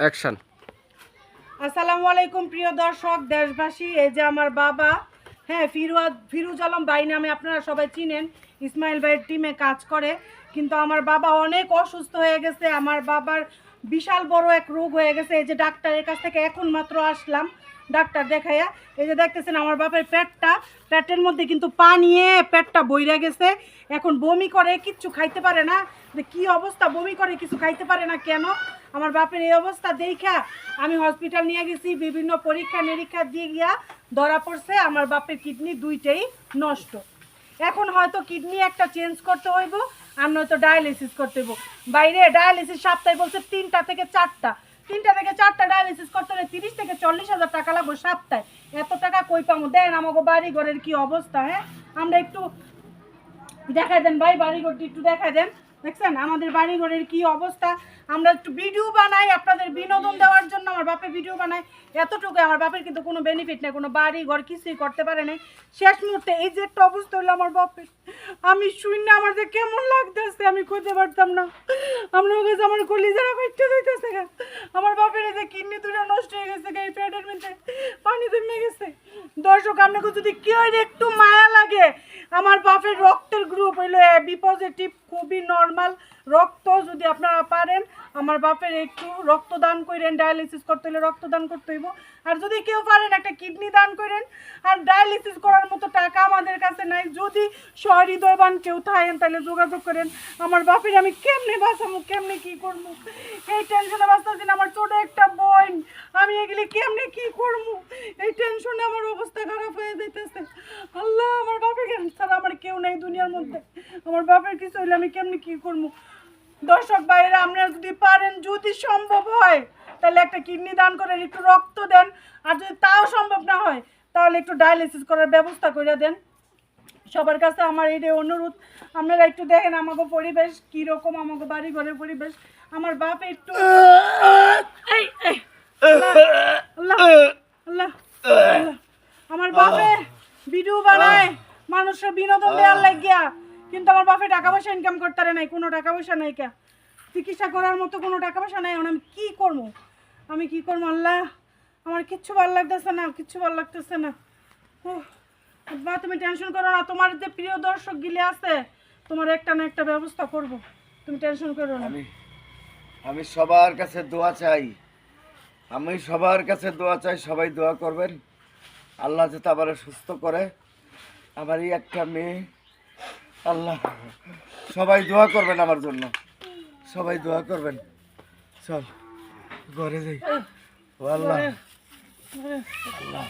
Action. আসসালামু আলাইকুম প্রিয় দর্শক, দেশবাসী, এই যে আমার বাবা হ্যাঁ ফিরুয়া ফিরুজ আলম বাই নামে আপনারা সবাই চিনেন ইসমাইল ভাইয়ের টিমে কাজ করে, কিন্তু আমার বাবা অনেক অসুস্থ হয়ে গেছে। আমার বাবার বিশাল বড় এক রোগ হয়ে গেছে। এই যে ডাক্তারের কাছ থেকে এখন মাত্র আসলাম ডাক্তার দেখাইয়া। এই যে দেখতেছেন আমার বাপের পেটটা, পেটের মধ্যে কিন্তু পানিয়ে পেটটা বইরা গেছে। এখন বমি করে, কিচ্ছু খাইতে পারে না। যে কি অবস্থা, বমি করে, কিছু খাইতে পারে না কেন? আমার বাপের এই অবস্থা দেখা আমি হসপিটাল নিয়ে গেছি, বিভিন্ন পরীক্ষা নিরীক্ষা দিয়ে গিয়া ধরা পড়ছে। আমার বাপের কিডনি দুইটাই নষ্ট। এখন হয়তো কিডনি একটা চেঞ্জ করতে হইব, আর নয়তো ডায়ালিসিস করতে হইব। বাইরে ডায়ালিসিস সপ্তাহে বলছে তিনটা থেকে চারটা। তিনটা থেকে চারটা ডায়ালিসিস করতে হলে তিরিশ থেকে চল্লিশ হাজার টাকা লাগবো সপ্তাহে। এত টাকা কই পামো দেন আমাকে বাড়ি ঘরের কি অবস্থা হ্যাঁ? আমরা একটু দেখাই দেন ভাই বাড়ি ঘরটি একটু দেখা দেন। দেখছেন? আমাদের বাড়ি ঘরের কি অবস্থা? আমরা একটু ভিডিও বানাই, আপনাদের বিনোদন দেওয়ার জন্য আমার বাপে ভিডিও বানাই এতটুকু আমার বাপের কিন্তু কোনো বেনিফিট নেই, কোনো বাড়ি ঘর কিছুই করতে পারে নাই। শেষ মুহূর্তে এই যে একটা অবস্থা হলো আমার বাপের আমি শূন্য আমার যে কেমন লাগতেছে, আমি খুঁজে পারতাম না। আপনার কাছে আমার কলিজারা ফাইটতে যাইতেছে। আমার বাপের এই যে কিডনি দুটো নষ্ট হয়ে গেছে এই পেটের মধ্যে। পানি জমে গেছে। দর্শক, আপনাকে যদি কেউ একটু মায়া লাগে আমার বাপের রক্তের গ্রুপ হইল বি পজিটিভ খুবই নর্মাল রক্ত, যদি আপনারা পারেন, আমার বাপের একটু রক্তদান করেন ডায়ালিসিস করতে হলে রক্তদান করতে হইব। আর যদি কেউ পারেন একটা কিডনি দান করেন আর ডায়ালিসিস করার মতো টাকা আমাদের কাছে নাই, যদি সহৃদয়বান কেউ থাকেন, তাহলে যোগাযোগ করেন। আমার বাপের আমি কেমনে বাঁচাবো, কেমনে কি করব? এই টেনশনে বাঁচতেছি না আমার ছোট একটা বোন। আমি এগুলি কেমনে কি করব? এই টেনশনে আমার অবস্থা খারাপ হয়ে যাইতেছে আল্লাহ আমার বাপের ছাড়া আমার কেউ নেই দুনিয়ার মধ্যে। আমার বাপের কিছু হইলে আমি কেমনে কি করব? দর্শক বাইরে আপনারা যদি পারেন যদি সম্ভব হয় তাহলে একটা কিডনি দান করেন একটু রক্ত দেন। আর যদি তাও সম্ভব না হয় তাহলে একটু ডায়ালিসিস করার ব্যবস্থা করে দেন। সবার কাছে আমার এই অনুরোধ। আপনারা একটু দেখেন আমাকে পরিবেশ কীরকম আমাকে বাড়ি ঘরের পরিবেশ। আমার বাপ একটু। আমার বাপে ভিডিও বানায়। মানুষের বিনোদন দেওয়ার লাগিয়া কিন্তু আমার বাপে টাকা পয়সা ইনকাম করতে পারে নাই কোনো টাকা পয়সা নাই কে। চিকিৎসা করার মতো কোনো টাকা পয়সা নাই আমি কি করব? আমি কি করব? আল্লাহ আমার কিচ্ছু ভালো লাগতেছে না কিচ্ছু ভালো লাগতেছে না। বা তুমি টেনশন করো না তোমার যে প্রিয় দর্শক গিলে আছে তোমার একটা না একটা ব্যবস্থা করব। তুমি টেনশন করো না। আমি আমি সবার কাছে দোয়া চাই। আমি সবার কাছে দোয়া চাই সবাই দোয়া করবেন। আল্লাহ যাতে আবার সুস্থ করে। আমার এই একটা মেয়ে। আল্লাহ। সবাই দোয়া করবেন আমার জন্য। সবাই দোয়া করবেন। চল, ঘরে যাই। আল্লাহ। আল্লাহ।